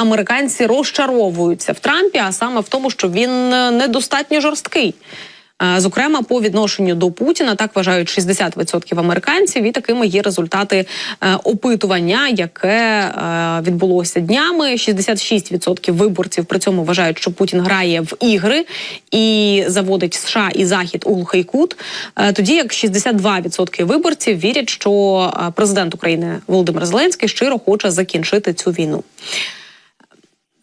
американці розчаровуються в Трампі, а саме в тому, що він е, недостатньо жорсткий. Е, Зокрема, по відношенню до Путіна так вважають 60% американців, і такими є результати е, опитування, яке відбулося днями. 66% виборців при цьому вважають, що Путін грає в ігри і заводить США і Захід у глухий кут. Тоді як 62% виборців вірять, що президент України Володимир Зеленський щиро хоче закінчити цю війну.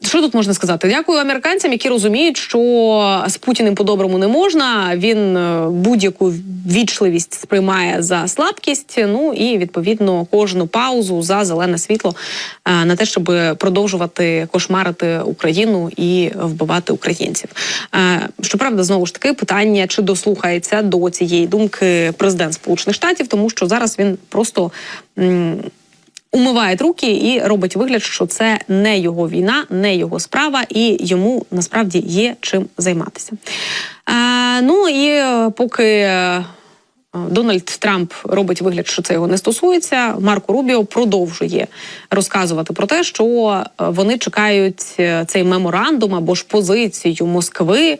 Що тут можна сказати? Дякую американцям, які розуміють, що з Путіним по-доброму не можна. Він е, будь-яку вічливість сприймає за слабкість. Ну і відповідно кожну паузу за зелене світло е, на те, щоб продовжувати кошмарити Україну і вбивати українців. Е, Щоправда, знову ж таки питання, чи дослухається до цієї думки президент Сполучених Штатів, тому що зараз він просто. М, умиває руки і робить вигляд, що це не його війна, не його справа, і йому насправді є чим займатися. Е, ну і е, поки. е, Дональд Трамп робить вигляд, що це його не стосується. Марко Рубіо продовжує розказувати про те, що е, вони чекають цей меморандум або ж позицію Москви.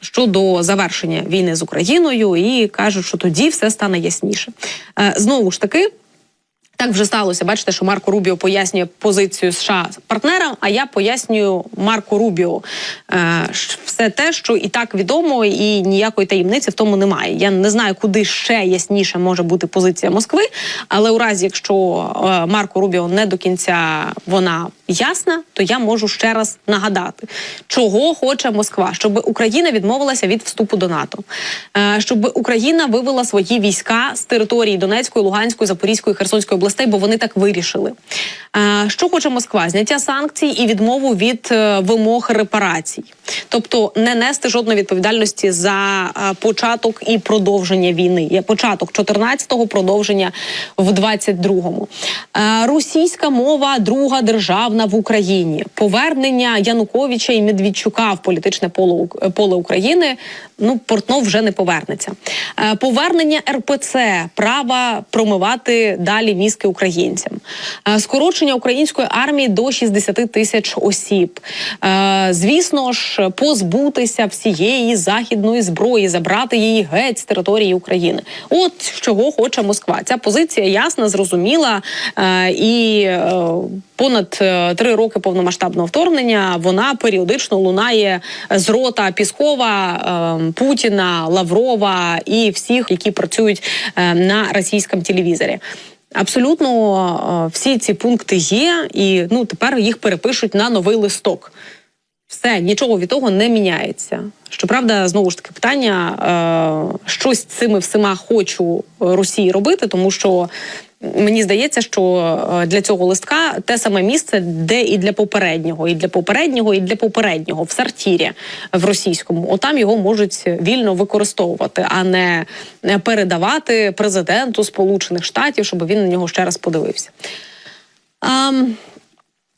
Щодо завершення війни з Україною, і кажуть, що тоді все стане ясніше. Знову ж таки, так вже сталося. Бачите, що Марко Рубіо пояснює позицію США партнерам, а я пояснюю Марко Рубіо е, все те, що і так відомо, і ніякої таємниці в тому немає. Я не знаю, куди ще ясніше може бути позиція Москви, але у разі, якщо е, Марко Рубіо не до кінця вона ясна, то я можу ще раз нагадати, чого хоче Москва, щоб Україна відмовилася від вступу до НАТО, е, щоб Україна вивела свої війська з території Донецької, Луганської, Запорізької, Херсонської областей, бо вони так вирішили. Е, Що хоче Москва? Зняття санкцій і відмову від е, вимог репарацій, тобто не нести жодної відповідальності за початок і продовження війни. Початок 14-го, продовження в 22-му. Е, Російська мова друга державна в Україні. Повернення Януковича і Медведчука в політичне поле, поле України. Ну, Портнов вже не повернеться. Е, Повернення РПЦ, права промивати далі мізки українцям, Е, скорочення української армії до 60 тисяч осіб. Е, Звісно ж, позбутися всієї західної зброї, забрати її геть з території України. От чого хоче Москва. Ця позиція ясна, зрозуміла і. Понад три роки повномасштабного вторгнення вона періодично лунає з рота Піскова, е, Путіна, Лаврова і всіх, які працюють е, на російському телевізорі. Абсолютно е, всі ці пункти є, і ну тепер їх перепишуть на новий листок. Все, нічого від того не міняється. Щоправда, знову ж таки питання, е, що з цими всіма хочу Росії робити, тому що мені здається, що е, для цього листка те саме місце, де і для попереднього, і для попереднього, і для попереднього в сортірі в російському. Отам його можуть вільно використовувати, а не передавати президенту Сполучених Штатів, щоб він на нього ще раз подивився. Ам,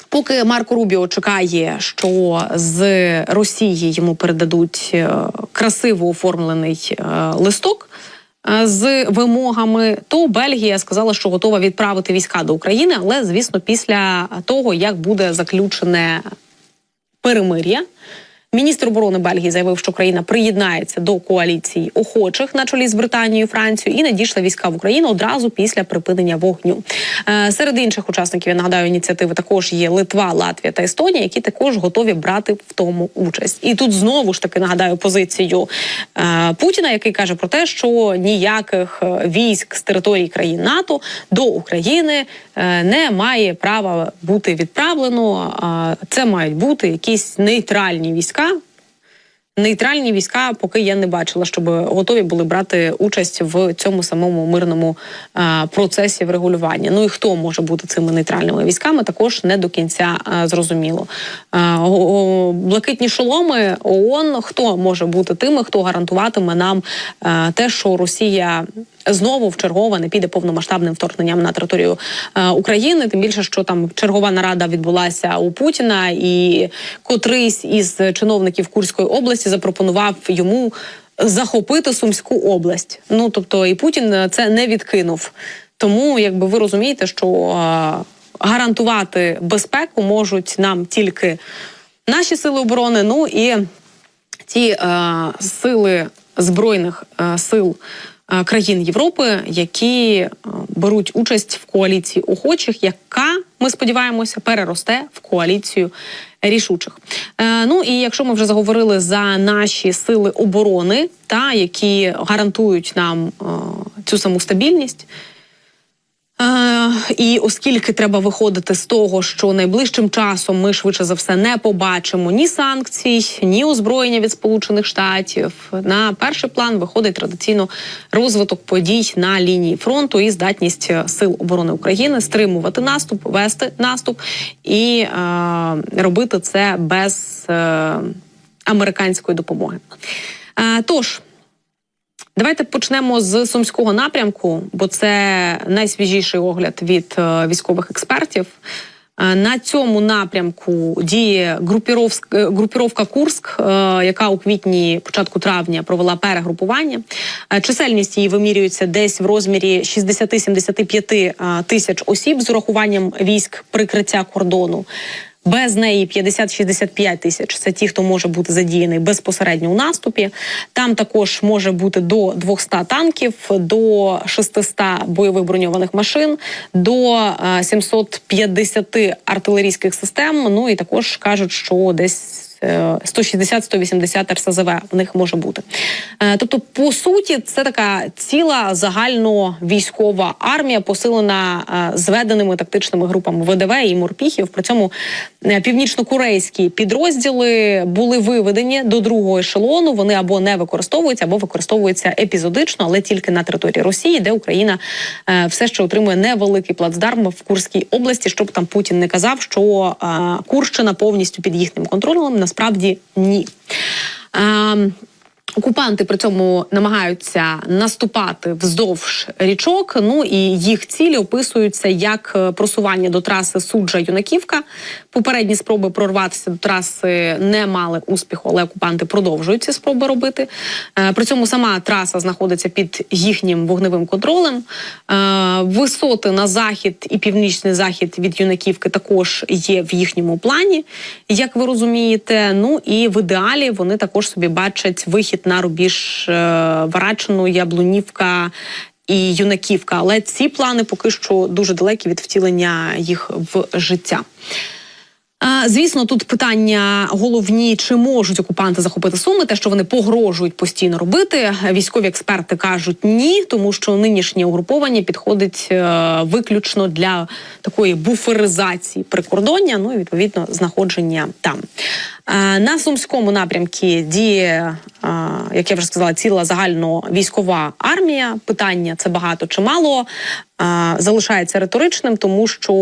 Поки Марко Рубіо чекає, що з Росії йому передадуть е, красиво оформлений е, листок е, з вимогами, то Бельгія сказала, що готова відправити війська до України, але звісно, після того як буде заключене перемир'я. Міністр оборони Бельгії заявив, що країна приєднається до коаліції охочих на чолі з Британією Францією і надійшла війська в Україну одразу після припинення вогню. Е, серед інших учасників я нагадаю ініціативи також є Литва, Латвія та Естонія, які також готові брати в тому участь. І тут знову ж таки нагадаю позицію е, Путіна, який каже про те, що ніяких е, військ з території країн НАТО до України не має права бути відправлено. Це мають бути якісь нейтральні війська. Нейтральні війська, поки я не бачила, щоб готові були брати участь в цьому самому мирному а, процесі врегулювання. Ну і хто може бути цими нейтральними військами, також не до кінця а, зрозуміло. А, о- о, блакитні шоломи ООН, хто може бути тими, хто гарантуватиме нам а, те, що Росія знову в чергове не піде повномасштабним вторгненням на територію е, України. Тим більше, що там чергова нарада відбулася у Путіна, і котрийсь із чиновників Курської області запропонував йому захопити Сумську область. Ну тобто, і Путін це не відкинув. Тому, якби ви розумієте, що. е, гарантувати безпеку можуть нам тільки наші сили оборони. Ну і ті е, сили збройних е, сил країн Європи, які е, беруть участь в коаліції охочих, яка ми сподіваємося переросте в коаліцію рішучих. Е, ну і якщо ми вже заговорили за наші сили оборони, та які гарантують нам е, цю саму стабільність. Е, і оскільки треба виходити з того, що найближчим часом ми швидше за все не побачимо ні санкцій, ні озброєння від Сполучених Штатів. На перший план виходить традиційно розвиток подій на лінії фронту і здатність сил оборони України стримувати наступ, вести наступ і е, робити це без е, американської допомоги. Е, тож. Давайте почнемо з сумського напрямку, бо це найсвіжіший огляд від е, військових експертів. Е, На цьому напрямку діє е, групіровка Курск, яка у квітні, початку травня, провела перегрупування. Чисельність її вимірюється десь в розмірі 60-75 е, тисяч осіб з урахуванням військ прикриття кордону. Без неї 50-65 тисяч. Це ті, хто може бути задіяний безпосередньо у наступі. Там також може бути до 200 танків, до 600 бойових броньованих машин, до е, 750 артилерійських систем. Ну і також кажуть, що десь. Е, 160-180 РСЗВ в них може бути. Е, Тобто, по суті, це така ціла загально військова армія, посилена е, зведеними тактичними групами ВДВ і морпіхів. При цьому північно-корейські підрозділи були виведені до другого ешелону. Вони або не використовуються, або використовуються епізодично, але тільки на території Росії, де Україна все ще отримує невеликий плацдарм в Курській області, щоб там Путін не казав, що Курщина повністю під їхнім контролем. Насправді ні. Е, Окупанти при цьому намагаються наступати вздовж річок. Ну і їх цілі описуються як е, просування до траси суджа юнаківка. Попередні спроби прорватися до траси не мали успіху, але окупанти продовжують ці спроби робити. Е, При цьому сама траса знаходиться під їхнім вогневим контролем. Е, Висоти на захід і північний захід від юнаківки також є в їхньому плані, як ви розумієте. Ну і в ідеалі вони також собі бачать вихід на рубіж е, Варачину, Яблунівка. І юнаківка, але ці плани поки що дуже далекі від втілення їх в життя. Звісно, тут питання головні: чи можуть окупанти захопити суми? Те, що вони погрожують постійно робити. Військові експерти кажуть ні, тому що нинішнє угруповання підходить е, виключно для такої буферизації прикордоння, ну і відповідно знаходження там. На сумському напрямку діє, як я вже сказала, ціла загально військова армія. Питання це багато чи мало. Залишається риторичним, тому що,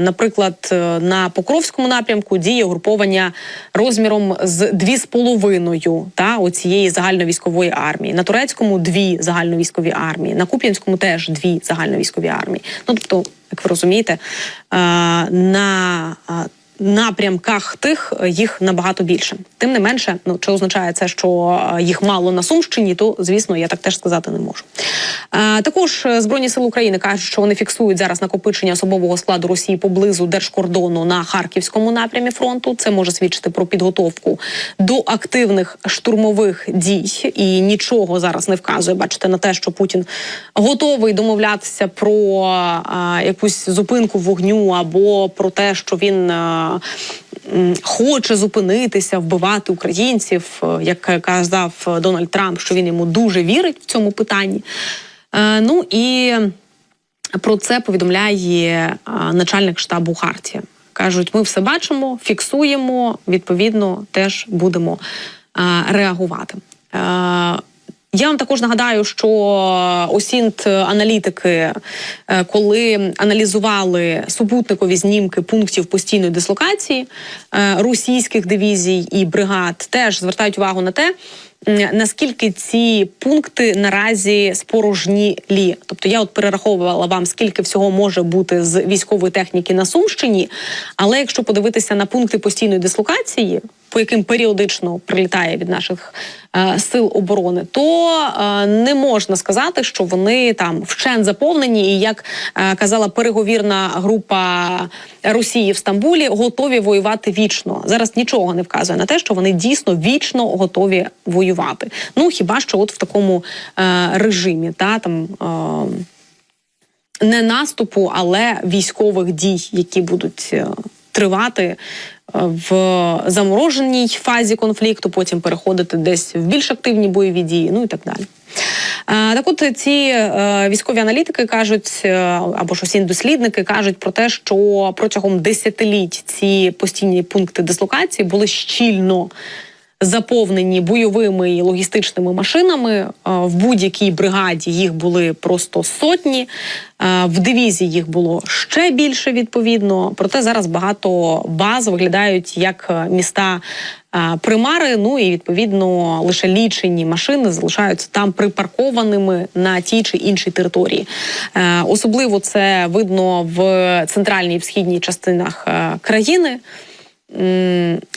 наприклад, е, на Покровському напрямку діє угруповання розміром з 2,5 та оцієї загальновійськової армії. На турецькому дві загальновійськові армії, на Куп'янському теж дві загальновійськові армії. Ну тобто, як ви розумієте, на напрямках тих е, їх набагато більше. Тим не менше, ну чи означає це, що е, їх мало на Сумщині, то звісно я так теж сказати не можу. Е, також збройні сили України кажуть, що вони фіксують зараз накопичення особового складу Росії поблизу держкордону на харківському напрямі фронту. Це може свідчити про підготовку до активних штурмових дій, і нічого зараз не вказує. Бачите на те, що Путін готовий домовлятися про якусь зупинку вогню або про те, що він. Хоче зупинитися, вбивати українців, е, як казав Дональд Трамп, що він йому дуже вірить в цьому питанні. Е, ну і про це повідомляє начальник штабу Хартія. Кажуть, ми все бачимо, фіксуємо, відповідно, теж будемо реагувати. Я вам також нагадаю, що осінт аналітики, е, коли аналізували супутникові знімки пунктів постійної дислокації е, російських дивізій і бригад, теж звертають увагу на те, наскільки ці пункти наразі спорожнілі. Тобто я от перераховувала вам, скільки всього може бути з військової техніки на Сумщині. Але якщо подивитися на пункти постійної дислокації, по яким періодично прилітає від наших е, сил оборони, то е, не можна сказати, що вони там вщен заповнені, і як е, казала переговірна група Росії в Стамбулі, готові воювати вічно. Зараз нічого не вказує на те, що вони дійсно вічно готові воювати. Ну хіба що от в такому е, режимі, та там. Е, не наступу, але військових дій, які будуть е, тривати в замороженій фазі конфлікту, потім переходити десь в більш активні бойові дії, ну і так далі. Е, Так, от ці е, військові аналітики кажуть, е, або ж усі дослідники кажуть про те, що протягом десятиліть ці постійні пункти дислокації були щільно заповнені бойовими і логістичними машинами. Е, В будь-якій бригаді їх були просто сотні. е, В дивізії їх було ще більше відповідно. Проте зараз багато баз виглядають як е, міста. Примари, ну і відповідно лише лічені машини залишаються там припаркованими на тій чи іншій території. Особливо це видно в центральній і в східній частинах країни.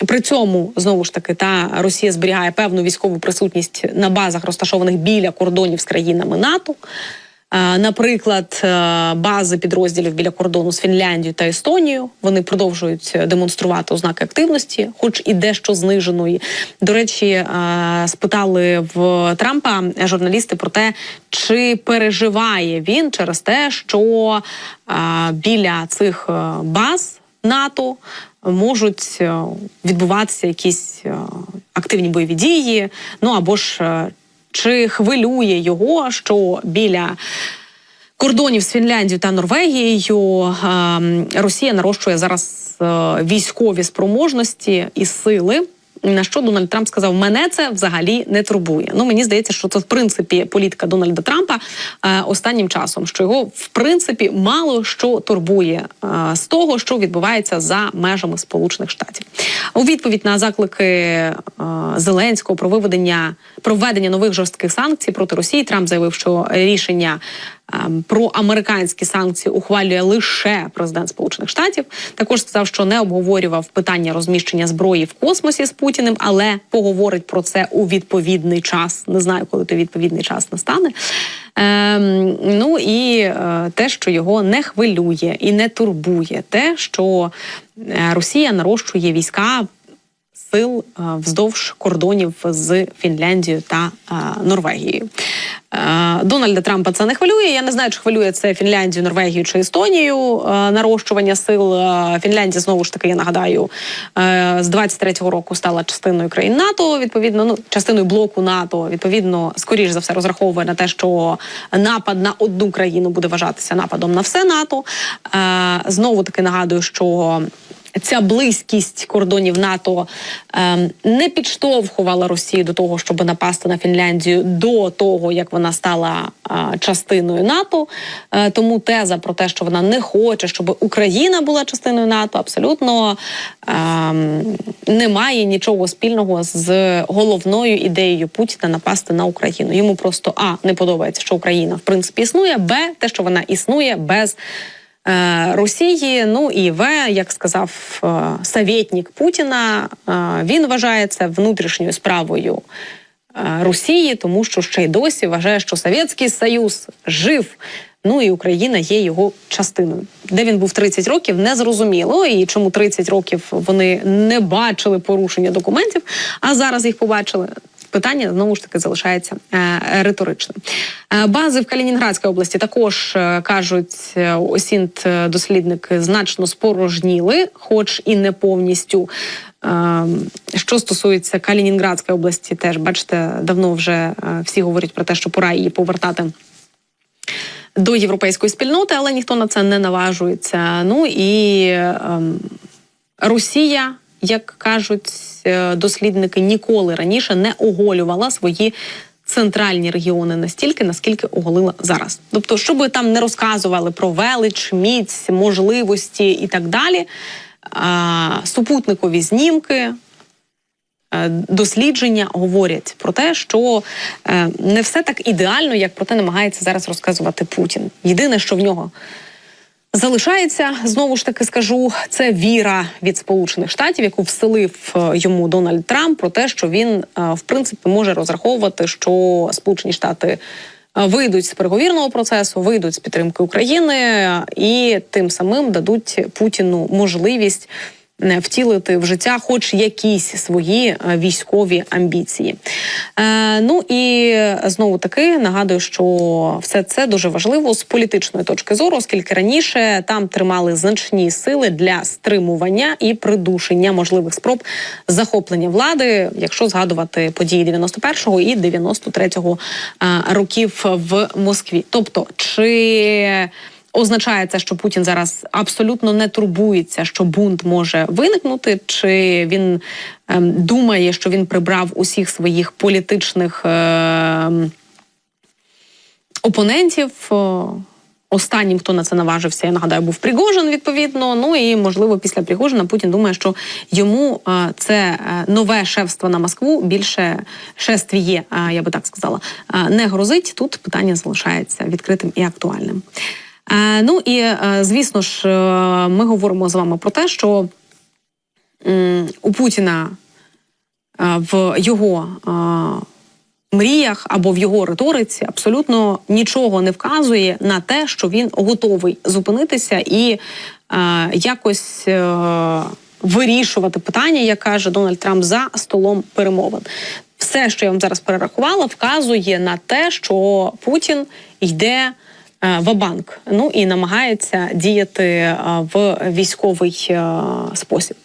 При цьому знову ж таки та Росія зберігає певну військову присутність на базах, розташованих біля кордонів з країнами НАТО. Наприклад, е, бази підрозділів біля кордону з Фінляндією та Естонією вони продовжують демонструвати ознаки активності, хоч і дещо зниженої. До речі, е, спитали в Трампа журналісти про те, чи переживає він через те, що е, біля цих баз НАТО можуть е, відбуватися якісь е, активні бойові дії. Ну або ж е, чи хвилює його, що біля кордонів з Фінляндією та Норвегією е, Росія нарощує зараз військові спроможності і сили. На що Дональд Трамп сказав, мене це взагалі не турбує. Ну мені здається, що це в принципі політика Дональда Трампа е, останнім часом, що його в принципі мало що турбує е, з того, що відбувається за межами Сполучених Штатів. У відповідь на заклики е, Зеленського про виведення проведення нових жорстких санкцій проти Росії, Трамп заявив, що рішення про американські санкції ухвалює лише президент Сполучених Штатів. Також сказав, що не обговорював питання розміщення зброї в космосі з Путіним, але поговорить про це у відповідний час. Не знаю, коли той відповідний час настане. Ем, ну і е, те, що його не хвилює і не турбує, те, що е, Росія нарощує війська сил е, вздовж кордонів з Фінляндією та е, Норвегією. Е, Дональда Трампа це не хвилює. Я не знаю, чи хвилює це Фінляндію, Норвегію чи Естонію. Нарощування сил Фінляндія знову ж таки, я нагадаю, з 23-го року стала частиною країн НАТО. Відповідно, ну частиною блоку НАТО. Відповідно, скоріш за все розраховує на те, що напад на одну країну буде вважатися нападом на все НАТО. Знову таки нагадую, що ця близькість кордонів НАТО ем, не підштовхувала Росію до того, щоб напасти на Фінляндію до того, як вона стала е, частиною НАТО. Е, тому теза про те, що вона не хоче, щоб Україна була частиною НАТО, абсолютно ем, не має нічого спільного з головною ідеєю Путіна напасти на Україну. Йому просто а не подобається, що Україна в принципі існує, б те, що вона існує без Росії. Ну і В, як сказав е, советник Путіна, е, він вважає це внутрішньою справою. е, Росії, тому що ще й досі вважає, що Совєтський Союз жив. Ну і Україна є його частиною. Де він був 30 років, не зрозуміло. І чому 30 років вони не бачили порушення документів, а зараз їх побачили. Питання знову ж таки залишається е, риторичним. Е, бази в Калінінградській області також е, кажуть осінт дослідники значно спорожніли, хоч і не повністю. Що стосується Калінінградської області, теж бачите, давно вже всі говорять про те, що пора її повертати до європейської спільноти, але ніхто на це не наважується. Ну і ем, Росія, як кажуть е, дослідники, ніколи раніше не оголювала свої. Центральні регіони настільки, наскільки оголила зараз. Тобто, що би там не розказували про велич, міць, можливості і так далі, супутникові знімки, е, дослідження говорять про те, що е, не все так ідеально, як про те намагається зараз розказувати Путін. Єдине, що в нього Залишається знову ж таки скажу, це віра від Сполучених Штатів, яку вселив е, йому Дональд Трамп про те, що він е, в принципі може розраховувати, що Сполучені Штати е, вийдуть з переговірного процесу, вийдуть з підтримки України і тим самим дадуть Путіну можливість. Втілити в життя, хоч якісь свої е, військові амбіції. Е, ну і знову таки нагадую, що все це дуже важливо з політичної точки зору, оскільки раніше там тримали значні сили для стримування і придушення можливих спроб захоплення влади, якщо згадувати події 91-го і 93-го е, років в Москві. Тобто, чи Означає це, що Путін зараз абсолютно не турбується, що бунт може виникнути, чи він ем, думає, що він прибрав усіх своїх політичних ем, опонентів. Останнім, хто на це наважився, я нагадаю, був Пригожин, відповідно. Ну і можливо, після Пригожина Путін думає, що йому е, це е, нове шефство на Москву більше шествіє, е, я би так сказала, не грозить. Тут питання залишається відкритим і актуальним. Е, ну і е, звісно ж, е, ми говоримо з вами про те, що у Путіна в його мріях або в його риториці абсолютно нічого не вказує на те, що він готовий зупинитися і якось вирішувати питання, як каже Дональд Трамп, за столом перемовин. Все, що я вам зараз перерахувала, вказує на те, що Путін йде. Е, Ва-банк, ну і намагається діяти е, в військовий е, спосіб.